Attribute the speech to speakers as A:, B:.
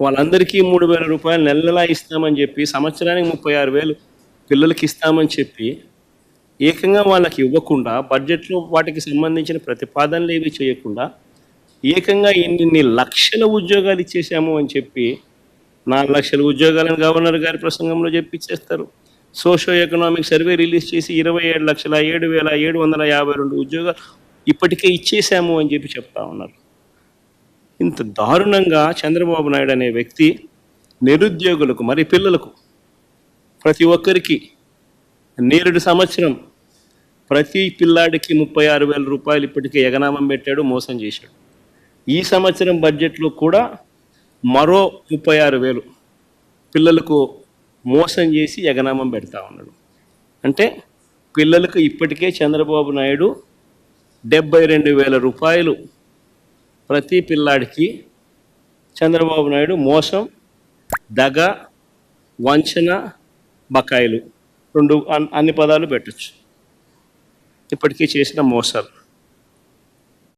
A: వాళ్ళందరికీ మూడు వేల రూపాయలు నెల నెలా ఇస్తామని చెప్పి సంవత్సరానికి ముప్పై ఆరు వేలు పిల్లలకి ఇస్తామని చెప్పి ఏకంగా వాళ్ళకి ఇవ్వకుండా బడ్జెట్లో వాటికి సంబంధించిన ప్రతిపాదనలు ఏవి చేయకుండా ఏకంగా ఇన్ని లక్షల ఉద్యోగాలు ఇచ్చేసాము అని చెప్పి నాలుగు లక్షల ఉద్యోగాలను గవర్నర్ గారి ప్రసంగంలో చెప్పిచ్చేస్తారు సోషో ఎకనామిక్ సర్వే రిలీజ్ చేసి ఇరవై ఏడు లక్షల ఏడు వేల ఏడు వందల యాభై రెండు ఉద్యోగాలు ఇప్పటికే ఇచ్చేసాము అని చెప్పి చెప్తా ఉన్నారు. ఇంత దారుణంగా చంద్రబాబు నాయుడు అనే వ్యక్తి నిరుద్యోగులకు మరి పిల్లలకు ప్రతి ఒక్కరికి నేరుడు సంవత్సరం ప్రతి పిల్లాడికి ముప్పై ఆరు వేల రూపాయలు ఇప్పటికే ఎగనామం పెట్టాడు మోసం చేశాడు. ఈ సంవత్సరం బడ్జెట్లో కూడా మరో ముప్పై ఆరు వేలు పిల్లలకు మోసం చేసి ఎగనామం పెడతా ఉన్నాడు. అంటే పిల్లలకు ఇప్పటికే చంద్రబాబు నాయుడు డెబ్బై రెండు వేల రూపాయలు ప్రతి పిల్లాడికి చంద్రబాబు నాయుడు మోసం దగ వంచన బకాయిలు. రెండు అన్- అన్ని పదాలు పెట్టచ్చు. ఇప్పటికీ చేసిన మోసాలు.